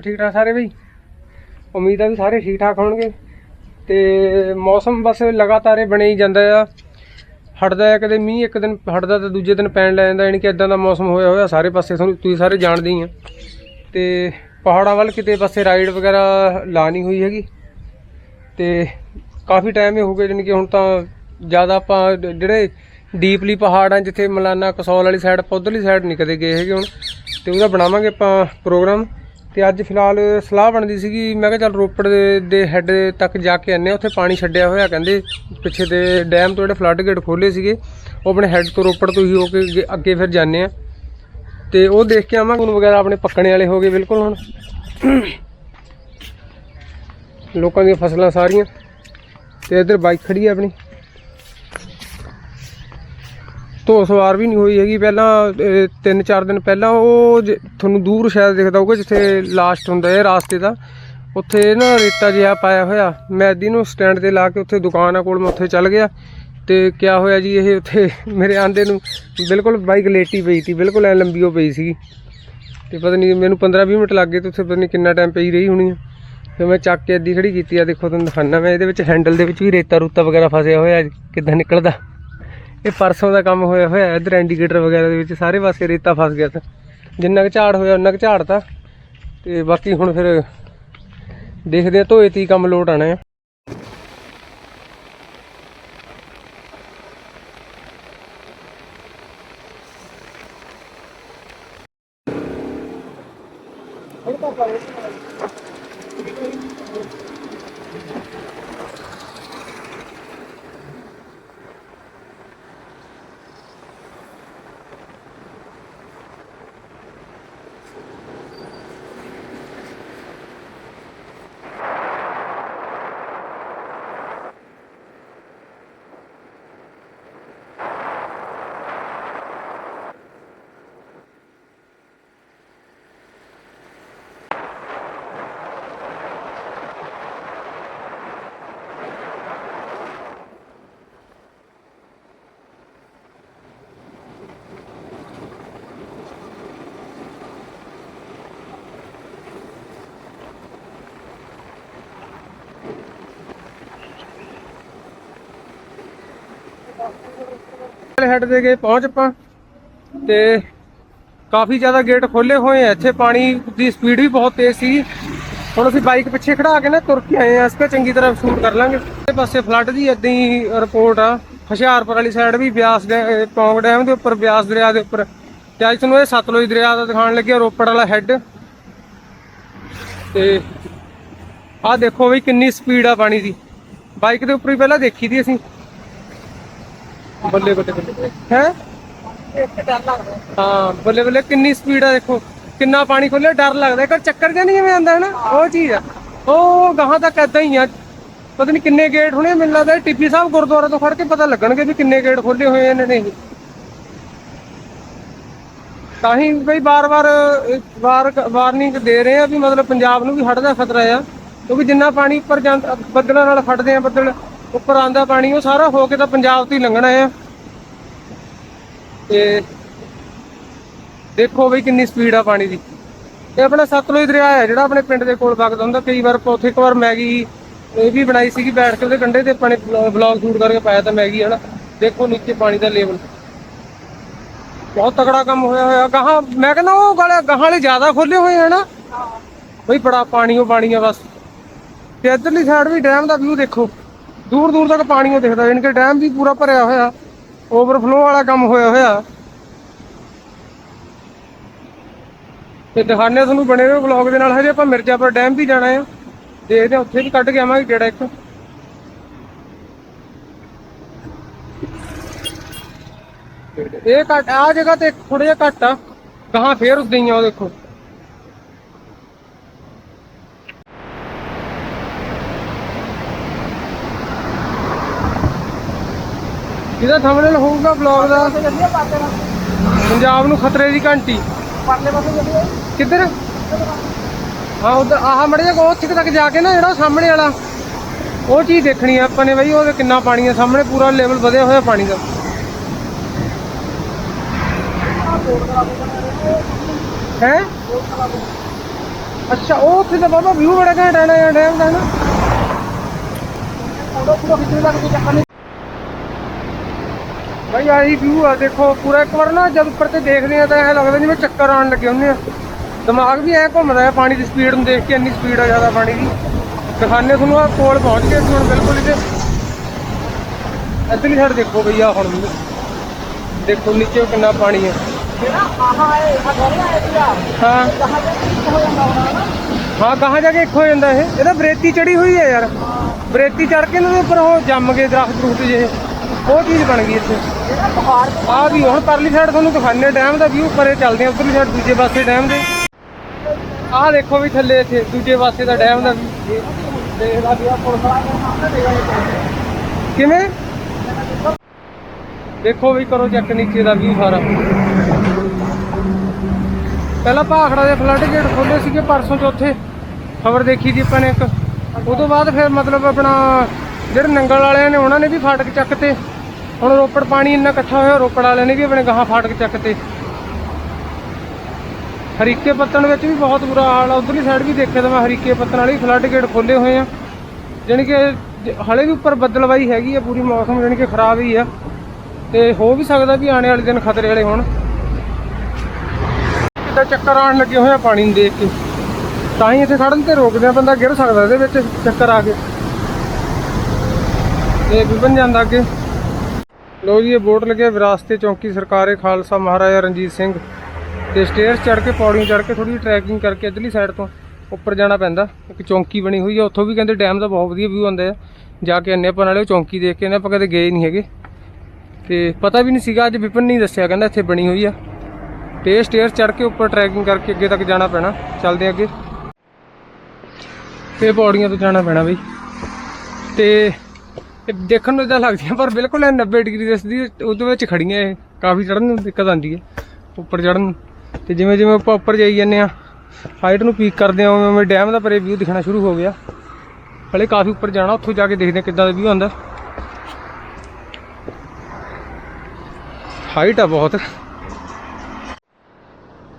ਠੀਕ ਠਾਕ ਸਾਰੇ ਬਈ। ਉਮੀਦ ਆ ਵੀ ਸਾਰੇ ਠੀਕ ਠਾਕ ਹੋਣਗੇ। ਤੇ ਮੌਸਮ ਬਸ ਲਗਾਤਾਰ ਇਹ ਬਣੇ ਹੀ ਜਾਂਦਾ ਆ। ਹਟਦਾ ਆ ਕਦੇ ਮੀਂਹ, ਇੱਕ ਦਿਨ ਹਟਦਾ ਤੇ ਦੂਜੇ ਦਿਨ ਪੈਣ ਲੱਗ ਜਾਂਦਾ। ਯਾਨੀ ਕਿ ਇਦਾਂ ਦਾ ਮੌਸਮ ਹੋਇਆ ਹੋਇਆ ਸਾਰੇ ਪਾਸੇ ਤੁਹਾਨੂੰ ਤੁਸੀਂ ਸਾਰੇ ਜਾਣਦੇ ਹੀ ਆ। ਤੇ ਪਹਾੜਾਂ ਵੱਲ ਕਿਤੇ ਪਾਸੇ ਰਾਈਡ ਵਗੈਰਾ ਲਾ ਨਹੀਂ ਹੋਈ ਹੈਗੀ। ਤੇ ਕਾਫੀ ਟਾਈਮ ਹੀ ਹੋ ਗਿਆ ਯਾਨੀ ਕਿ ਹੁਣ ਤਾਂ ਜ਼ਿਆਦਾ ਆਪਾਂ ਜਿਹੜੇ ਡੀਪਲੀ ਪਹਾੜ ਆ, ਜਿੱਥੇ ਮਲਾਨਾ ਕਸੌਲ ਵਾਲੀ ਸਾਈਡ ਆਪਾਂ ਉਧਰਲੀ ਸਾਈਡ ਨਹੀਂ ਕਦੇ ਗਏ ਹੈਗੇ ਹੁਣ। ਤੇ ਉਹਦਾ ਬਣਾਵਾਂਗੇ ਆਪਾਂ ਪ੍ਰੋਗਰਾਮ ਤੇ ਅੱਜ ਫਿਲਹਾਲ ਸਲਾਹ ਬਣਦੀ ਸੀਗੀ, ਮੈਂ ਕਿਹਾ ਚੱਲ ਰੋਪੜ ਦੇ ਹੈੱਡ ਤੱਕ ਜਾ ਕੇ ਆਨੇ ਉੱਥੇ ਪਾਣੀ ਛੱਡਿਆ ਹੋਇਆ ਕਹਿੰਦੇ, ਪਿੱਛੇ ਦੇ ਡੈਮ ਤੋਂ ਜਿਹੜੇ ਫਲੱਡ ਗੇਟ ਖੋਲੇ ਸੀਗੇ, ਉਹ ਆਪਣੇ ਹੈੱਡ ਤੋਂ ਰੋਪੜ ਤੋਂ ਹੀ ਹੋ ਕੇ ਅੱਗੇ- ਫਿਰ ਜਾਂਦੇ ਆ ਤੇ ਉਹ ਦੇਖ ਕੇ ਆਵਾਂ ਹੁਣ ਵਗੈਰਾ ਆਪਣੇ ਪੱਕਣੇ ਵਾਲੇ ਹੋ ਗਏ ਬਿਲਕੁਲ ਹੁਣ। ਲੋਕਾਂ ਦੀਆਂ ਫਸਲਾਂ ਸਾਰੀਆਂ। ਤੇ ਇੱਧਰ ਬਾਈਕ ਖੜੀ ਹੈ ਆਪਣੀ। ਧੋ ਸਵਾਰ ਵੀ ਨਹੀਂ ਹੋਈ ਹੈਗੀ। ਪਹਿਲਾਂ 3-4 ਦਿਨ ਪਹਿਲਾਂ ਉਹ ਜ- ਤੁਹਾਨੂੰ ਦੂਰ ਸ਼ਾਇਦ ਦਿਖਦਾ ਹੋਊਗਾ, ਜਿੱਥੇ ਲਾਸਟ ਹੁੰਦਾ ਹੈ ਰਾਸਤੇ ਦਾ। ਉੱਥੇ ਨਾ ਰੇਤਾ ਜਿਹਾ ਪਾਇਆ ਹੋਇਆ। ਮੈਂ ਅੱਧੀ ਨੂੰ ਸਟੈਂਡ ਤੇ ਲਾ ਕੇ ਉੱਥੇ ਦੁਕਾਨ ਆ ਕੋਲ ਮੈਂ ਉੱਥੇ ਚੱਲ ਗਿਆ ਤੇ ਕਿਆ ਹੋਇਆ ਜੀ, ਇਹ ਉੱਥੇ ਮੇਰੇ ਆਂਦੇ ਨੂੰ ਬਿਲਕੁਲ ਬਾਈਕ ਲੇਟੀ ਪਈ ਸੀ, ਬਿਲਕੁਲ ਐ ਲੰਬੀ ਹੋ ਪਈ ਸੀਗੀ ਤੇ ਪਤਾ ਨਹੀਂ ਮੈਨੂੰ 15-20 ਮਿੰਟ ਲੱਗ ਗਏ ਤੇ ਉੱਥੇ ਪਤਾ ਨਹੀਂ ਕਿੰਨਾ ਟਾਈਮ ਪਈ ਰਹੀ ਹੋਣੀ ਆ। ਫਿਰ ਮੈਂ ਚੱਕ ਕੇ ਅੱਧੀ ਖੜੀ ਕੀਤੀ, ਆ ਦੇਖੋ ਤੁਹਾਨੂੰ ਦਿਖਾਣਾ ਮੈਂ, ਇਹਦੇ ਵਿੱਚ ਹੈਂਡਲ ਦੇ ਵਿੱਚ ਵੀ ਰੇਤਾ ਰੂਤਾ ਵਗੈਰਾ ਫਸਿਆ ਹੋਇਆ, ਕਿੱਦਾਂ ਨਿਕਲਦਾ। ਇਹ ਪਰਸੋਂ ਦਾ ਕੰਮ ਹੋਇਆ ਹੋਇਆ, ਇਧਰ ਇੰਡੀਕੇਟਰ ਵਗੈਰਾ ਦੇ ਵਿੱਚ ਸਾਰੇ ਪਾਸੇ ਰੇਤਾ ਫਸ ਗਿਆ ਤਾਂ ਜਿੰਨਾ ਕੁ ਝਾੜ ਹੋਇਆ ਉਹਨਾਂ ਕੁ ਝਾੜ ਤਾਂ। ਤੇ ਬਾਕੀ ਹੁਣ ਫਿਰ ਦੇਖਦੇ ਆ, ਧੋਏ ਤੀ ਕੰਮ ਲੋਟ ਆਣਾ ਆ ਹੈਡ ਦੇ ਗਏ ਪਹੁੰਚ ਆਪਾਂ ਤੇ ਕਾਫੀ ਜ਼ਿਆਦਾ ਗੇਟ ਖੋਲੇ ਹੋਏ ਆ। ਇੱਥੇ ਪਾਣੀ ਦੀ ਸਪੀਡ ਵੀ ਬਹੁਤ ਤੇਜ਼ ਸੀ। ਹੁਣ ਅਸੀਂ ਬਾਈਕ ਪਿੱਛੇ ਖੜਾ ਕੇ ਨਾ ਤੁਰ ਕੇ ਆਏ ਆ। ਇਸ ਚੰਗੀ ਤਰ੍ਹਾਂ ਸ਼ੂਟ ਕਰ ਲਾਂਗੇ। ਇਹ ਪਾਸੇ ਫਲੱਡ ਦੀ ਇਦਾਂ ਹੀ ਰਿਪੋਰਟ ਆ। ਹੁਸ਼ਿਆਰਪੁਰ ਵਾਲੀ ਸਾਈਡ ਵੀ ਬਿਆਸ ਪੌਂਗ ਡੈਮ ਦੇ ਉੱਪਰ, ਬਿਆਸ ਦਰਿਆ ਦੇ ਉੱਪਰ। ਤੇ ਅੱਜ ਤੁਹਾਨੂੰ ਇਹ ਸਤਲੁਜ ਦਰਿਆ ਦਾ ਦਿਖਾਉਣ ਲੱਗਿਆ, ਰੋਪੜ ਵਾਲਾ ਹੈੱਡ ਤੇ ਆਹ ਦੇਖੋ ਵੀ ਕਿੰਨੀ ਸਪੀਡ ਆ ਪਾਣੀ ਦੀ। ਬਾਈਕ ਦੇ ਉੱਪਰ ਹੀ ਪਹਿਲਾਂ ਦੇਖੀ ਦੀ ਅਸੀਂ। ਬੱਲੇ ਬੱਲੇ ਬੱਲੇ। ਹੈ? ਹਾਂ, ਬੱਲੇ ਬੱਲੇ ਕਿੰਨੀ ਸਪੀਡ ਆ ਦੇਖੋ। ਕਿੰਨਾ ਪਾਣੀ ਖੋਲਿਆ, ਡਰ ਲੱਗਦਾ। ਇੱਕ ਚੱਕਰ ਜਿਹਾ ਨਹੀਂ ਜਿਵੇਂ ਆਉਂਦਾ ਹੈ ਨਾ ਉਹ ਚੀਜ਼ ਆ। ਉਹ ਗਾਹਾਂ ਤੱਕ ਏਦਾਂ ਹੀ ਆ। ਪਤਾ ਨਹੀਂ ਕਿੰਨੇ ਗੇਟ ਹੋਣੇ, ਮੈਨੂੰ ਲੱਗਦਾ ਟਿੱਬੀ ਸਾਹਿਬ ਗੁਰਦੁਆਰਾ ਤੋਂ ਖੜ ਕੇ ਪਤਾ ਲੱਗਣਗੇ ਵੀ ਕਿੰਨੇ ਗੇਟ ਖੋਲੇ ਹੋਏ ਇਹਨਾਂ ਨੇ ਤਾਂ ਹੀ ਬਈ ਬਾਰ-ਬਾਰ ਵਾਰ ਵਾਰਨਿੰਗ ਦੇ ਰਹੇ ਆ ਵੀ ਮਤਲਬ ਪੰਜਾਬ ਨੂੰ ਵੀ ਹੜ੍ਹ ਦਾ ਖਤਰਾ ਆ। ਕਿਉਂਕਿ ਜਿੰਨਾ ਪਾਣੀ ਉੱਪਰ ਜਾਂਦਾ ਬੱਦਲਾਂ ਨਾਲ ਫੜਦੇ ਆ ਬੱਦਲ ਉੱਪਰ ਆਂਦਾ ਪਾਣੀ ਉਹ ਸਾਰਾ ਹੋ ਕੇ ਤਾਂ ਪੰਜਾਬ ਤੋਂ ਹੀ ਲੰਘਣਾ ਆ ਤੇ ਦੇਖੋ ਬਈ ਕਿੰਨੀ ਸਪੀਡ ਆ ਪਾਣੀ ਦੀ। ਇਹ ਆਪਣਾ ਸਤਲੁਜ ਦਰਿਆ ਹੈ ਜਿਹੜਾ ਆਪਣੇ ਪਿੰਡ ਦੇ ਕੋਲ ਵਗਦਾ ਹੁੰਦਾ। ਕਈ ਵਾਰ ਉੱਥੇ ਇੱਕ ਵਾਰ ਮੈਗੀ ਇਹ ਵੀ ਬਣਾਈ ਸੀਗੀ ਬੈਠ ਕੇ ਉਹਦੇ ਕੰਢੇ ਤੇ ਆਪਣੇ ਵਲੌਗ ਸ਼ੂਟ ਕਰਕੇ ਪਾਇਆ ਤਾਂ ਮੈਗੀ ਹਨਾ। ਦੇਖੋ ਨੀਚੇ ਪਾਣੀ ਦਾ ਲੈਵਲ ਬਹੁਤ ਤਕੜਾ ਕੰਮ ਹੋਇਆ ਹੋਇਆ। ਗਾਹਾਂ ਮੈਂ ਕਹਿੰਦਾ ਉਹ ਗਾਲੇ ਗਾਹਾਂ ਵਾਲੇ ਜ਼ਿਆਦਾ ਖੋਲੇ ਹੋਏ ਆ ਨਾ ਬਈ ਬੜਾ ਪਾਣੀ ਉਹ ਪਾਣੀ ਆ ਬਸ। ਤੇ ਇੱਧਰਲੀ ਸਾਈਡ ਵੀ ਡੈਮ ਦਾ ਵਿਊ ਦੇਖੋ। ਦੂਰ ਦੂਰ ਤੱਕ ਪਾਣੀ ਉਹ ਦਿਖਦਾ, ਯਾਨੀ ਕਿ ਡੈਮ ਵੀ ਪੂਰਾ ਭਰਿਆ ਹੋਇਆ ਓਵਰਫਲੋ ਵਾਲਾ ਕੰਮ ਹੋਇਆ ਹੋਇਆ। ਤੇ ਦਿਖਾਣੇ ਤੁਹਾਨੂੰ ਬਣੇ ਹੋਏ ਵਲੌਗ ਦੇ ਨਾਲ, ਹਜੇ ਆਪਾਂ ਮਿਰਜ਼ਾਪੁਰ ਡੈਮ ਵੀ ਜਾਣਾ ਆ। ਦੇਖਦੇ ਹਾਂ ਉੱਥੇ ਵੀ ਕੱਢ ਕੇ ਆਵਾਂਗੇ ਕਿਹੜਾ ਇੱਕ। ਇਹ ਘੱਟ ਆ ਜਗ੍ਹਾ ਤੇ ਥੋੜਾ ਜਿਹਾ ਘੱਟ ਆ। ਗਾਹਾਂ ਫੇਰ ਉਦਾਂ ਹੀ ਆ ਉਹ ਦੇਖੋ। ਇਹਦਾ ਥੰਬਨੇਲ ਹੋਊਗਾ ਵਲੌਗ ਦਾ। ਪੰਜਾਬ ਨੂੰ ਖਤਰੇ ਦੀ ਘੰਟੀ। ਪਰਲੇ ਪਾਸੇ ਚੱਲੀਏ। ਕਿੱਧਰ? ਹਾਂ ਉਧਰ ਆਹ ਮੜੇ ਜਾ ਉੱਥੇ ਕੁ ਤੱਕ ਜਾ ਕੇ ਨਾ ਜਿਹੜਾ ਸਾਹਮਣੇ ਵਾਲਾ। ਉਹ ਚੀਜ਼ ਦੇਖਣੀ ਆ ਆਪਾਂ ਨੇ ਬਈ ਉਹਦੇ ਕਿੰਨਾ ਪਾਣੀ ਆ। ਸਾਹਮਣੇ ਪੂਰਾ ਲੈਵਲ ਵਧਿਆ ਹੋਇਆ ਪਾਣੀ ਦਾ। ਹੈ ਅੱਛਾ ਉਹ ਉੱਥੇ ਤਾਂ ਬਾਬਾ ਵਿਊ ਬੜਾ ਘੈਂਟ ਆਣਾ ਹੈ ਡੈਮ ਦਾ ਨਾ। ਉਦੋਂ ਪੂਰਾ ਖਿੱਚਣ ਦਾ ਚੱਕਰ ਨਹੀਂ ਭਾਈ ਆਹੀ ਵਿਊ ਆ ਦੇਖੋ ਪੂਰਾ ਇੱਕ ਵਾਰ ਨਾ ਜਦ ਉੱਪਰ ਤੇ ਦੇਖਦੇ ਆ ਤਾਂ ਐਂ ਲੱਗਦਾ ਜਿਵੇਂ ਚੱਕਰ ਆਉਣ ਲੱਗੇ ਹੁੰਦੇ ਆ। ਦਿਮਾਗ ਵੀ ਐ ਘੁੰਮਦਾ ਹੈ ਪਾਣੀ ਦੀ ਸਪੀਡ ਨੂੰ ਦੇਖ ਕੇ ਇੰਨੀ ਸਪੀਡ ਆ ਜ਼ਿਆਦਾ ਪਾਣੀ ਦੀ। ਦਿਖਾਣੇ ਤੁਹਾਨੂੰ ਆ ਕੋਲ ਪਹੁੰਚ ਗਏ ਹੁਣ ਬਿਲਕੁਲ ਇਹਦੇ ਇੱਧਰਲੀ ਸਾਈਡ ਦੇਖੋ ਭਈਆ ਹੁਣ। ਦੇਖੋ ਨੀਚੇ ਕਿੰਨਾ ਪਾਣੀ ਹੈ। ਹਾਂ ਕਹਾਂ ਜਾ ਕੇ ਇੱਕ ਹੋ ਜਾਂਦਾ ਇਹ। ਇਹਦਾ ਬਰੇਤੀ ਚੜੀ ਹੋਈ ਹੈ ਯਾਰ। ਬਰੇਤੀ ਚੜ ਕੇ ਇਹਨਾਂ ਦੇ ਉੱਪਰ ਉਹ ਜੰਮ ਗਏ ਦਰਖਤ ਦਰੁਖਤ ਜਿਹੇ। ਉਹ ਚੀਜ਼ ਬਣ ਗਈ ਇੱਥੇ। ਜਿਹੜਾ ਪਹਾੜ ਆ ਵੀ ਹੁਣ ਪਰਲੀ ਸਾਈਡ ਤੁਹਾਨੂੰ ਦਿਖਾਣੇ ਡੈਮ ਦਾ ਵਿਊ ਪਰੇ ਚੱਲਦੇ ਆ ਉਧਰਲੀ ਸਾਈਡ ਦੂਜੇ ਪਾਸੇ ਡੈਮ ਦੇ। ਆਹ ਦੇਖੋ ਵੀ ਥੱਲੇ ਇੱਥੇ, ਦੂਜੇ ਪਾਸੇ ਦਾ ਡੈਮ ਦਾ view। ਦੇਖਦਾ ਵੀ ਆ ਪੁਲਿਸ ਕਿਵੇਂ? ਦੇਖੋ ਵੀ ਕਰੋ ਚੈੱਕ ਨੀਚੇ ਦਾ ਵਿਊ ਸਾਰਾ। ਪਹਿਲਾਂ ਭਾਖੜਾ ਦੇ ਫਲੱਡ ਗੇਟ ਖੋਲੇ ਸੀਗੇ ਪਰਸੋਂ ਚੌਥੇ। ਖਬਰ ਦੇਖੀ ਸੀ ਆਪਾਂ ਨੇ ਇੱਕ। ਉਹ ਤੋਂ ਬਾਅਦ ਫਿਰ ਮਤਲਬ ਆਪਣਾ ਜਿਹੜੇ ਨੰਗਲ ਵਾਲਿਆਂ ਨੇ ਉਹਨਾਂ ਨੇ ਵੀ ਫਾਟਕ ਚੱਕਤੇ। ਹੁਣ ਰੋਪੜ ਪਾਣੀ ਇੰਨਾ ਇਕੱਠਾ ਹੋਇਆ, ਰੋਪੜ ਵਾਲਿਆਂ ਨੇ ਵੀ ਆਪਣੇ ਗਾਹਾਂ ਫਾਟਕ ਚੱਕਤੇ। ਹਰੀਕੇ ਪੱਤਣ ਵਿੱਚ ਵੀ ਬਹੁਤ ਬੁਰਾ ਹਾਲ ਆ, ਉਧਰਲੀ ਸਾਈਡ ਵੀ ਦੇਖਿਆ ਤਾਂ ਮੈਂ, ਹਰੀਕੇ ਪੱਤਣ ਵਾਲੀ ਫਲੱਡ ਗੇਟ ਖੋਲੇ ਹੋਏ ਆ। ਜਾਣੀ ਕਿ ਜ- ਹਲੇ ਵੀ ਉੱਪਰ ਬੱਦਲਵਾਈ ਹੈਗੀ ਆ, ਪੂਰੀ ਮੌਸਮ ਜਾਣੀ ਕਿ ਖਰਾਬ ਹੀ ਆ। ਤੇ ਹੋ ਵੀ ਸਕਦਾ ਵੀ ਆਉਣੇ ਵਾਲੇ ਦਿਨ ਖਤਰੇ ਵਾਲੇ ਹੋਣ। ਕਿੱਦਾਂ ਚੱਕਰ ਆਉਣ ਲੱਗੇ ਹੋਇਆ ਪਾਣੀ ਨੂੰ ਦੇਖ ਕੇ। ਤਾਂ ਹੀ ਇੱਥੇ ਖੜਨ ਤੇ ਰੋਕਦੇ ਆ, ਬੰਦਾ ਗਿਰ ਸਕਦਾ ਇਹਦੇ ਵਿੱਚ ਚੱਕਰ ਆ ਕੇ। ਇਹ ਵੀ ਜਾਂਦਾ ਅੱਗੇ। ਲੋ ਜੀ, ਇਹ ਬੋਰਡ ਲੱਗਿਆ ਵਿਰਾਸਤੇ ਚੌਂਕੀ ਸਰਕਾਰੇ ਖਾਲਸਾ ਮਹਾਰਾਜਾ ਰਣਜੀਤ ਸਿੰਘ। ਤੇ ਸਟੇਅਰਸ ਚੜ ਕੇ, ਪੌੜੀਆਂ ਚੜ ਕੇ ਥੋੜੀ ਟਰੈਕਿੰਗ ਕਰਕੇ ਇੱਧਰਲੀ ਸਾਈਡ ਤੋਂ ਉੱਪਰ ਜਾਣਾ ਪੈਂਦਾ। ਇੱਕ ਚੌਂਕੀ ਬਣੀ ਹੋਈ ਆ, ਉੱਥੋਂ ਵੀ ਕਹਿੰਦੇ ਡੈਮ ਦਾ ਬਹੁਤ ਵਧੀਆ ਵਿਊ ਆਉਂਦਾ ਆ। ਜਾ ਕੇ ਅੰਨੇ ਆਪਾਂ ਨਾਲੇ ਉਹ ਚੌਂਕੀ ਦੇਖ ਕੇ ਨੇ ਆਪਾਂ ਕਦੇ ਗਏ ਨਹੀਂ ਹੈਗੇ। ਤੇ ਪਤਾ ਵੀ ਨਹੀਂ ਸੀਗਾ, ਅੱਜ ਵਿਪਨ ਨਹੀਂ ਦੱਸਿਆ, ਕਹਿੰਦਾ ਇੱਥੇ ਬਣੀ ਹੋਈ ਆ। ਤੇ ਸਟੇਅਰ ਸਟੇਅਰਸ ਚੜ ਕੇ ਉੱਪਰ ਟਰੈਕਿੰਗ ਕਰਕੇ ਅੱਗੇ ਤੱਕ ਜਾਣਾ ਪੈਣਾ। ਚੱਲਦੇ ਆ ਅੱਗੇ। ਤੇ ਪੌੜੀਆਂ ਤੋਂ ਜਾਣਾ ਪੈਣਾ ਬਈ। ਤੇ ਇਹ ਦੇਖਣ ਨੂੰ ਇਦਾਂ ਲੱਗਦੀਆਂ ਪਰ ਬਿਲਕੁਲ ਇਹ 90 ਡਿਗਰੀ ਦੱਸਦੀ ਉਹਦੇ ਵਿੱਚ ਖੜੀਆਂ ਇਹ, ਕਾਫੀ ਚੜਨ ਨੂੰ ਦਿੱਕਤ ਆਉਂਦੀ ਹੈ ਉੱਪਰ ਚੜਨ ਨੂੰ। ਤੇ ਜਿਵੇਂ ਜਿਵੇਂ ਆਪਾਂ ਉੱਪਰ ਜਾਈ ਜਾਂਦੇ ਆ ਹਾਈਟ ਨੂੰ ਪੀਕ ਕਰਦੇ ਆ, ਉਵੇਂ ਉਵੇਂ ਡੈਮ ਦਾ ਪਰੇ ਵਿਊ ਦਿਖਣਾ ਸ਼ੁਰੂ ਹੋ ਗਿਆ। ਹਲੇ ਕਾਫੀ ਉੱਪਰ ਜਾਣਾ, ਉੱਥੋਂ ਜਾ ਕੇ ਦੇਖਦੇ ਆ ਕਿੱਦਾਂ ਦਾ ਵਿਊ ਆਉਂਦਾ। ਹਾਈਟ ਆ ਬਹੁਤ।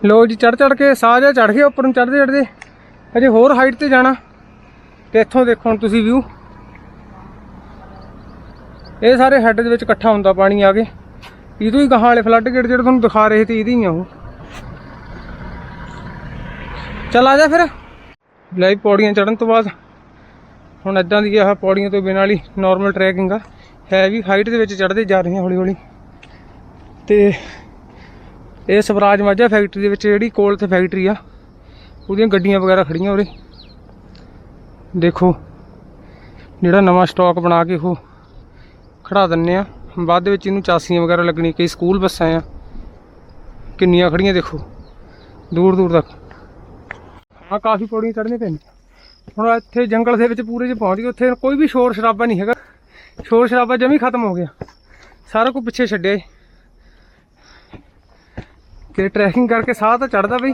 ਲੋ ਜੀ ਚੜ ਚੜ ਕੇ ਸਾਹ ਜਿਹਾ ਚੜ ਗਿਆ, ਉੱਪਰ ਨੂੰ ਚੜਦੇ ਚੜਦੇ ਅਜੇ ਹੋਰ ਹਾਈਟ ਤੇ ਜਾਣਾ। ਤੇ ਇੱਥੋਂ ਦੇਖੋ ਹੁਣ ਤੁਸੀਂ ਵਿਊ ਇਹ ਸਾਰੇ ਹੈੱਡ ਦੇ ਵਿੱਚ ਇਕੱਠਾ ਹੁੰਦਾ ਪਾਣੀ ਆ ਕੇ। ਇਹ ਤੋਂ ਹੀ ਗਾਹਾਂ ਵਾਲੇ ਫਲੱਡ ਗੇਟ ਜਿਹੜੇ ਤੁਹਾਨੂੰ ਦਿਖਾ ਰਹੇ ਸੀ, ਇਹਦੀ ਹੀ ਆ ਉਹ। ਚੱਲ ਆ ਜਾ ਫਿਰ। ਲਾਈਵ ਪੌੜੀਆਂ ਚੜਨ ਤੋਂ ਬਾਅਦ। ਹੁਣ ਇਦਾਂ ਦੀ ਆਹ ਪੌੜੀਆਂ ਤੋਂ ਬਿਨਾਂ ਵਾਲੀ ਨਾਰਮਲ ਟਰੈਕਿੰਗ ਆ। ਹੈ ਵੀ ਹਾਈਟ ਦੇ ਵਿੱਚ ਚੜਦੇ ਜਾ ਰਹੀਆਂ ਹੌਲੀ ਹੌਲੀ ਤੇ ਇਹ ਸਵਰਾਜ ਮਾਝਾ ਫੈਕਟਰੀ ਦੇ ਵਿੱਚ ਜਿਹੜੀ ਕੋਲ ਤੇ ਫੈਕਟਰੀ ਆ, ਉਹਦੀਆਂ ਗੱਡੀਆਂ ਵਗੈਰਾ ਖੜੀਆਂ ਉਰੇ। ਦੇਖੋ, ਜਿਹੜਾ ਨਵਾਂ ਸਟਾਕ ਬਣਾ ਕੇ ਉਹ ਖੜਾ ਦਿੰਨੇ ਆ। ਬਾਅਦ ਵਿੱਚ ਇਹਨੂੰ ਚਾਸੀਆਂ ਵਗੈਰਾ ਲੱਗਣੀ ਕਈ ਸਕੂਲ ਬੱਸਾਂ ਆ। ਕਿੰਨੀਆਂ ਖੜੀਆਂ ਦੇਖੋ, ਦੂਰ ਦੂਰ ਤੱਕ। ਹਾਂ ਕਾਫੀ ਪੌੜੀਆਂ ਚੜ੍ਹਨੇ ਪੈਂਦੀਆਂ। ਹੁਣ ਇੱਥੇ ਜੰਗਲ ਦੇ ਵਿੱਚ ਪੂਰੇ 'ਚ ਪਹੁੰਚ ਗਏ, ਉੱਥੇ ਕੋਈ ਵੀ ਸ਼ੋਰ ਸ਼ਰਾਬਾ ਨਹੀਂ ਹੈਗਾ। ਸ਼ੋਰ ਸ਼ਰਾਬਾ ਜਮੀ ਖਤਮ ਹੋ ਗਿਆ। ਸਾਰਾ ਕੁਝ ਪਿੱਛੇ ਛੱਡਿਆ ਏ ਟਰੈਕਿੰਗ ਕਰਕੇ ਸਾਹ ਤਾਂ ਚੜਦਾ ਬਈ।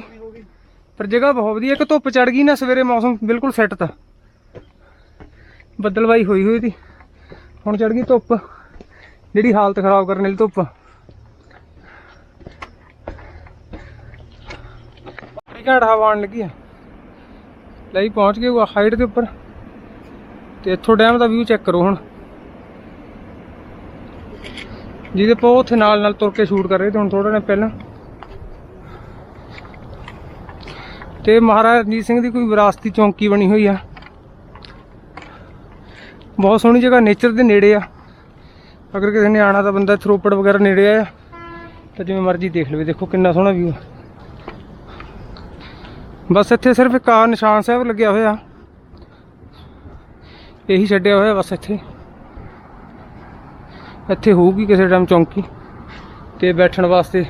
ਪਰ ਜਗ੍ਹਾ ਬਹੁਤ ਵਧੀਆ, ਇੱਕ ਧੁੱਪ ਚੜ ਗਈ ਨਾ, ਸਵੇਰੇ ਮੌਸਮ ਬਿਲਕੁਲ ਸੈੱਟ ਤਾ। ਬੱਦਲਵਾਈ ਹੋਈ ਹੋਈ ਸੀ। ਹੁਣ ਚੜ ਗਈ ਧੁੱਪ। ਜਿਹੜੀ ਹਾਲਤ ਖਰਾਬ ਕਰਨ ਵਾਲੀ ਧੁੱਪ। ਬੜੀ ਘਾਟ ਹਵਾ ਆਉਣ ਲੱਗੀ ਆ। ਲਈ ਪਹੁੰਚ ਗਏ ਹਾਈਟ ਦੇ ਉੱਪਰ। ਤੇ ਇੱਥੋਂ ਡੈਮ ਦਾ ਵਿਊ ਚੈੱਕ ਕਰੋ ਹੁਣ। ਜਿਹਦੇ ਪਾ ਉੱਥੇ ਨਾਲ ਨਾਲ ਤੁਰ ਕੇ ਸ਼ੂਟ ਕਰ ਰਹੇ ਤੇ ਹੁਣ ਥੋੜਾ ਟਾਈਮ ਪਹਿਲਾਂ। ਤੇ ਮਹਾਰਾਜਾ ਰਣਜੀਤ ਸਿੰਘ ਦੀ ਕੋਈ ਵਿਰਾਸਤੀ ਚੌਂਕੀ ਬਣੀ ਹੋਈ ਆ। ਬਹੁਤ ਸੋਹਣੀ ਜਗ੍ਹਾ ਨੇਚਰ ਦੇ ਨੇੜੇ ਆ। ਅਗਰ ਕਿਸੇ ਨੇ ਆਣਾ ਤਾਂ ਬੰਦਾ ਥਰੋਪੜ ਵਗੈਰਾ ਨੇੜੇ ਆ ਤਾਂ ਜਿਵੇਂ ਮਰਜ਼ੀ ਦੇਖ ਲਵੇ, ਦੇਖੋ ਕਿੰਨਾ ਸੋਹਣਾ ਵਿਊ ਆ। ਬਸ ਇੱਥੇ ਸਿਰਫ ਇੱਕ ਆ ਨਿਸ਼ਾਨ ਸਾਹਿਬ ਲੱਗਿਆ ਹੋਇਆ। ਇਹੀ ਛੱਡਿਆ ਹੋਇਆ ਬਸ ਇੱਥੇ। ਇੱਥੇ ਹੋਊਗੀ ਕਿਸੇ ਟਾਈਮ ਚੌਂਕੀ। ਤੇ ਬੈਠਣ ਵਾਸਤੇ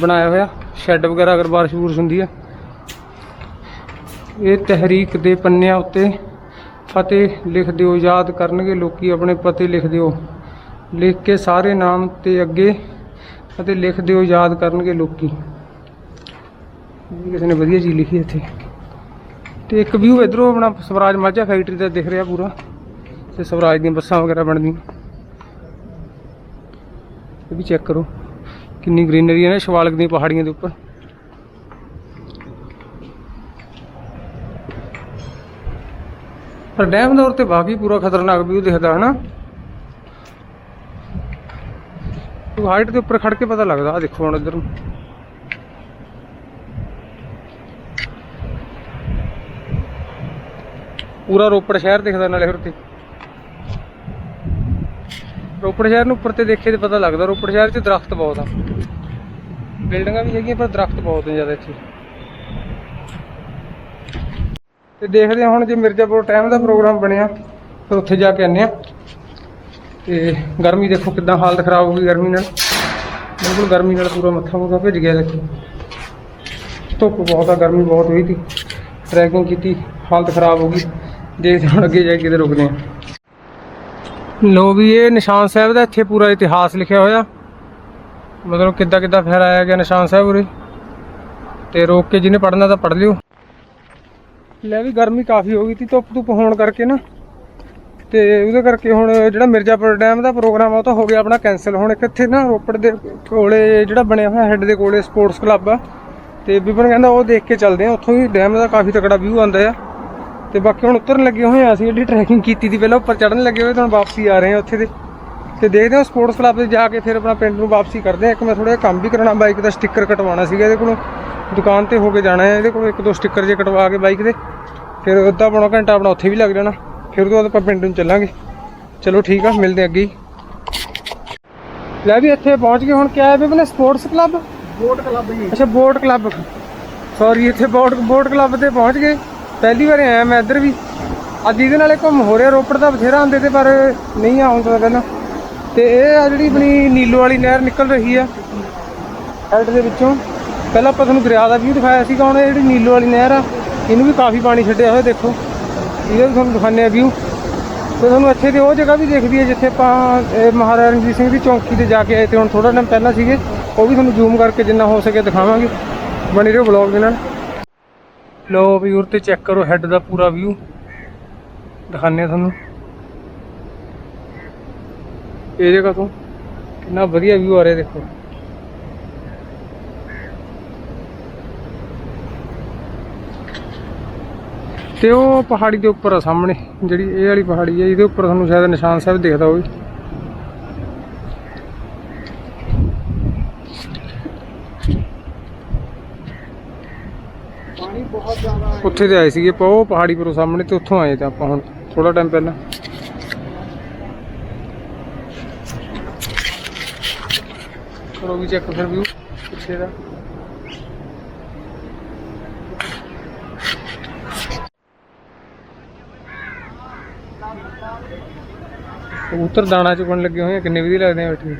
ਬਣਾਇਆ ਹੋਇਆ। ਸ਼ੈੱਡ ਵਗੈਰਾ ਅਗਰ ਬਾਰਿਸ਼ ਬੂਰਸ਼ ਹੁੰਦੀ ਆ। ਇਹ ਤਹਿਰੀਕ ਦੇ ਪੰਨਿਆਂ ਉੱਤੇ ਫਤਿਹ ਲਿਖ ਦਿਓ, ਯਾਦ ਕਰਨਗੇ ਲੋਕੀ, ਆਪਣੇ ਪਤੇ ਲਿਖ ਦਿਓ। ਲਿਖ ਕੇ ਸਾਰੇ ਨਾਮ ਤੇ ਅੱਗੇ ਅਤੇ ਲਿਖ ਦਿਓ, ਯਾਦ ਕਰਨਗੇ ਲੋਕੀ। ਕਿਸੇ ਨੇ ਵਧੀਆ ਚੀਜ਼ ਲਿਖੀ ਇੱਥੇ। ਤੇ ਇੱਕ ਵਿਊ ਇਧਰੋਂ ਆਪਣਾ ਸਵਰਾਜ ਮਾਝਾ ਫੈਕਟਰੀ ਦਾ ਦਿਖ ਰਿਹਾ ਪੂਰਾ। ਤੇ ਸਵਰਾਜ ਦੀਆਂ ਬੱਸਾਂ ਵਗੈਰਾ ਬਣਦੀਆਂ। ਇਹ ਵੀ ਚੈੱਕ ਕਰੋ। ਕਿੰਨੀ ਗ੍ਰੀਨਰੀ ਹੈ ਨਾ, ਸ਼ਵਾਲਕ ਦੀਆਂ ਪਹਾੜੀਆਂ ਦੇ ਉੱਪਰ। ਪਰ ਡੈਮ ਦਾ ਉੱਤੇ ਬਾਕੀ ਪੂਰਾ ਖਤਰਨਾਕ ਵਿਊ ਦਿਖਦਾ ਹੈ ਨਾ ਹਾਈਟ ਦੇ ਉੱਪਰ ਖੜ ਕੇ ਪਤਾ ਲੱਗਦਾ ਆ ਦੇਖੋ ਹੁਣ ਇੱਧਰ। ਨੂੰ ਪੂਰਾ ਰੋਪੜ ਸ਼ਹਿਰ ਦਿਖਦਾ ਨਾਲੇ ਹੋਰ ਤੇ। ਰੋਪੜ ਸ਼ਹਿਰ ਨੂੰ ਉੱਪਰ ਤੇ ਦੇਖੇ ਤੇ ਪਤਾ ਲੱਗਦਾ, ਰੋਪੜ ਸ਼ਹਿਰ 'ਚ ਦਰਖਤ ਬਹੁਤ ਆ। ਬਿਲਡਿੰਗਾਂ ਵੀ ਹੈਗੀਆਂ, ਪਰ ਦਰਖਤ ਬਹੁਤ ਨੇ ਜ਼ਿਆਦਾ ਇੱਥੇ। ਤੇ ਦੇਖਦੇ ਹਾਂ ਹੁਣ ਜੇ ਮਿਰਜ਼ਾਪੁਰ ਟਾਈਮ ਦਾ ਪ੍ਰੋਗਰਾਮ ਬਣਿਆ, ਫਿਰ ਉੱਥੇ ਜਾ ਕੇ ਆਨੇ ਆ ਤੇ ਗਰਮੀ ਦੇਖੋ ਕਿਦਾਂ ਹਾਲਤ ਖਰਾਬ ਹੋ ਗਈ ਗਰਮੀ ਨਾਲ। ਬਿਲਕੁਲ ਗਰਮੀ ਨਾਲ ਪੂਰਾ ਮੱਥਾ ਮੁੱਥਾ ਭਿੱਜ ਗਿਆ ਦੇਖੋ। ਧੁੱਪ ਬਹੁਤ ਆ, ਗਰਮੀ ਬਹੁਤ ਹੋਈ ਸੀ। ਟਰੈਕਿੰਗ ਕੀਤੀ, ਹਾਲਤ ਖਰਾਬ ਹੋ ਗਈ। ਦੇਖਦੇ ਹੁਣ ਅੱਗੇ ਜਾ ਕੇ ਕਿਤੇ ਰੁਕਦੇ ਆ ਲੋ ਵੀ ਇਹ ਨਿਸ਼ਾਨ ਸਾਹਿਬ ਦਾ ਇੱਥੇ ਪੂਰਾ ਇਤਿਹਾਸ ਲਿਖਿਆ ਹੋਇਆ। ਮਤਲਬ ਕਿੱਦਾਂ ਕਿੱਦਾਂ ਫਹਿਰਾਇਆ ਗਿਆ ਨਿਸ਼ਾਨ ਸਾਹਿਬ ਉਰੇ। ਤੇ ਰੋਕ ਕੇ ਜਿਹਨੇ ਪੜਨਾ ਤਾਂ ਪੜ ਲਿਓ। ਲੈ ਵੀ ਗਰਮੀ ਕਾਫੀ ਹੋ ਗਈ ਸੀ ਧੁੱਪ ਧੁੱਪ ਹੋਣ ਕਰਕੇ ਨਾ। ਤੇ ਉਹਦੇ ਕਰਕੇ ਹੁਣ ਜਿਹੜਾ ਮਿਰਜ਼ਾਪੁਰ ਡੈਮ ਦਾ ਪ੍ਰੋਗਰਾਮ ਆ, ਉਹ ਤਾਂ ਹੋ ਗਿਆ ਆਪਣਾ ਕੈਨਸਲ ਹੁਣ ਇੱਕ ਇੱਥੇ ਨਾ ਰੋਪੜ ਦੇ ਕੋਲੇ ਜਿਹੜਾ ਬਣਿਆ ਹੋਇਆ ਹੈੱਡ ਦੇ ਕੋਲੇ ਸਪੋਰਟਸ ਕਲੱਬ ਆ। ਤੇ ਵਿਪਨ ਕਹਿੰਦਾ ਉਹ ਦੇਖ ਕੇ ਚੱਲਦੇ ਆ, ਉੱਥੋਂ ਵੀ ਡੈਮ ਦਾ ਕਾਫੀ ਤਕੜਾ ਵਿਊ ਆਉਂਦਾ ਆ। ਤੇ ਬਾਕੀ ਹੁਣ ਉਤਰਨ ਲੱਗੇ ਹੋਏ ਆ ਅਸੀਂ, ਜਿਹੜੀ ਟਰੈਕਿੰਗ ਕੀਤੀ ਸੀ ਪਹਿਲਾਂ ਉੱਪਰ ਚੜਨ ਲੱਗੇ ਹੋਏ, ਤਾਂ ਹੁਣ ਵਾਪਸੀ ਆ ਰਹੇ ਆ ਉੱਥੇ ਦੇ। ਤੇ ਦੇਖਦੇ ਹਾਂ ਸਪੋਰਟਸ ਕਲੱਬ ਤੇ ਜਾ ਕੇ ਫਿਰ ਆਪਣਾ ਪਿੰਡ ਨੂੰ ਵਾਪਸੀ ਕਰਦੇ ਆ ਇੱਕ ਮੈਂ ਥੋੜਾ ਜਿਹਾ ਕੰਮ ਵੀ ਕਰਾਉਣਾ ਬਾਈਕ ਦਾ ਸਟicker ਕਟਵਾਉਣਾ ਸੀਗਾ ਇਹਦੇ ਕੋਲੋਂ। ਦੁਕਾਨ ਤੇ ਹੋ ਕੇ ਜਾਣਾ ਹੈ ਇਹਦੇ ਕੋਲ ਇੱਕ ਦੋ ਸਟicker ਜੇ ਕਟਵਾ ਕੇ ਬਾਈਕ ਦੇ। ਫਿਰ ਅੱਧਾ ਪੌਣਾ ਘੰਟਾ ਆਪਣਾ ਉੱਥੇ ਵੀ ਲੱਗ ਜਾਣਾ। ਫਿਰ ਉਹਦੇ ਬਾਅਦ ਆਪਾਂ ਪਿੰਡ ਨੂੰ ਚੱਲਾਂਗੇ। ਚਲੋ ਠੀਕ ਆ ਮਿਲਦੇ ਅੱਗੇ ਹੀ। ਲੈ ਵੀ ਇੱਥੇ ਪਹੁੰਚ ਗਏ ਹੁਣ ਕਿਆ ਹੈ ਵੀ ਆਪਣੇ ਸਪੋਰਟਸ ਕਲੱਬ ਬੋਟ ਕਲੱਬ ਜੀ ਅੱਛਾ ਬੋਟ ਕਲੱਬ ਸੌਰੀ ਇੱਥੇ ਬੋਟ ਬੋਟ ਕਲੱਬ ਤੇ ਪਹੁੰਚ ਗਏ। ਪਹਿਲੀ ਵਾਰ ਆਇਆ ਮੈਂ ਇੱਧਰ ਵੀ। ਅੱਜ ਇਹਦੇ ਨਾਲੇ ਘੁੰਮ ਹੋ ਰਿਹਾ ਰੋਪੜ ਦਾ ਬਥੇਰਾ ਆਉਂਦੇ ਤੇ ਪਰ ਨਹੀਂ ਆਉਂਦਾ ਪਹਿਲਾਂ। ਤੇ ਇਹ ਆ ਜਿਹੜੀ ਆਪਣੀ ਨੀਲੋ ਵਾਲੀ ਨਹਿਰ ਨਿਕਲ ਰਹੀ ਆ। ਹੈਡ ਦੇ ਵਿੱਚੋਂ। ਪਹਿਲਾਂ ਆਪਾਂ ਤੁਹਾਨੂੰ ਦਰਿਆ ਦਾ ਵੀ ਦਿਖਾਇਆ ਸੀਗਾ, ਹੁਣ ਇਹ ਜਿਹੜੀ ਨੀਲੋ ਵਾਲੀ ਨਹਿਰ ਆ, ਇਹਨੂੰ ਵੀ ਕਾਫੀ ਪਾਣੀ ਛੱਡਿਆ ਹੋਇਆ, ਦੇਖੋ। ਇਹਦਾ ਵੀ ਤੁਹਾਨੂੰ ਦਿਖਾਉਂਦੇ ਆ ਵਿਊ ਤੇ ਤੁਹਾਨੂੰ ਇੱਥੇ ਦੀ ਉਹ ਜਗ੍ਹਾ ਵੀ ਦੇਖਦੀ ਹੈ ਜਿੱਥੇ ਆਪਾਂ ਮਹਾਰਾਜਾ ਰਣਜੀਤ ਸਿੰਘ ਦੀ ਚੌਂਕੀ ਤੇ ਜਾ ਕੇ ਆਏ ਤੇ ਹੁਣ ਥੋੜਾ ਟਾਈਮ ਪਹਿਲਾਂ ਸੀਗੇ, ਉਹ ਵੀ ਤੁਹਾਨੂੰ ਜ਼ੂਮ ਕਰਕੇ ਜਿੰਨਾ ਹੋ ਸਕੇ ਦਿਖਾਵਾਂਗੇ। ਬਣੇ ਰਹੋ ਵਲੌਗ ਦੇ ਨਾਲ। ਲੋ ਵੀ ਉਰ ਤੇ ਚੈੱਕ ਕਰੋ ਹੈੱਡ ਦਾ ਪੂਰਾ ਵਿਊ ਦਿਖਾਉਂਦੇ ਆ ਤੁਹਾਨੂੰ। ਇਹ ਜਗ੍ਹਾ ਤੋਂ। ਕਿੰਨਾ ਵਧੀਆ ਵਿਊ ਆ ਰਿਹਾ ਦੇਖੋ। ਤੇ ਉਹ ਪਹਾੜੀ ਦੇ ਉੱਪਰ ਆ ਸਾਹਮਣੇ ਜਿਹੜੀ ਇਹ ਵਾਲੀ ਪਹਾੜੀ ਹੈ ਇਹਦੇ ਉੱਪਰ ਤੁਹਾਨੂੰ ਸ਼ਾਇਦ ਨਿਸ਼ਾਨ ਸਾਹਿਬ ਦਿਖਦਾ ਹੋਵੇ। ਪਾਣੀ ਬਹੁਤ ਜ਼ਿਆਦਾ ਉੱਥੇ ਤੇ ਆਏ ਸੀਗੇ ਆਪਾਂ ਉਹ ਪਹਾੜੀ ਪਰੋਂ ਸਾਹਮਣੇ ਤੇ ਉੱਥੋਂ ਆਏ ਤੇ ਆਪਾਂ ਹੁਣ ਥੋੜਾ ਟਾਈਮ ਪਹਿਲਾਂ। ਕਰੋ ਵੀ ਚੈੱਕ ਫਿਰ ਵਿਊ ਪਿੱਛੇ ਦਾ। ਕਬੂਤਰ ਦਾਣਾ ਚੁਗਣ ਲੱਗੇ ਹੋਏ ਆ, ਕਿੰਨੇ ਵਧੀਆ ਲੱਗਦੇ ਆ ਬੈਠੇ।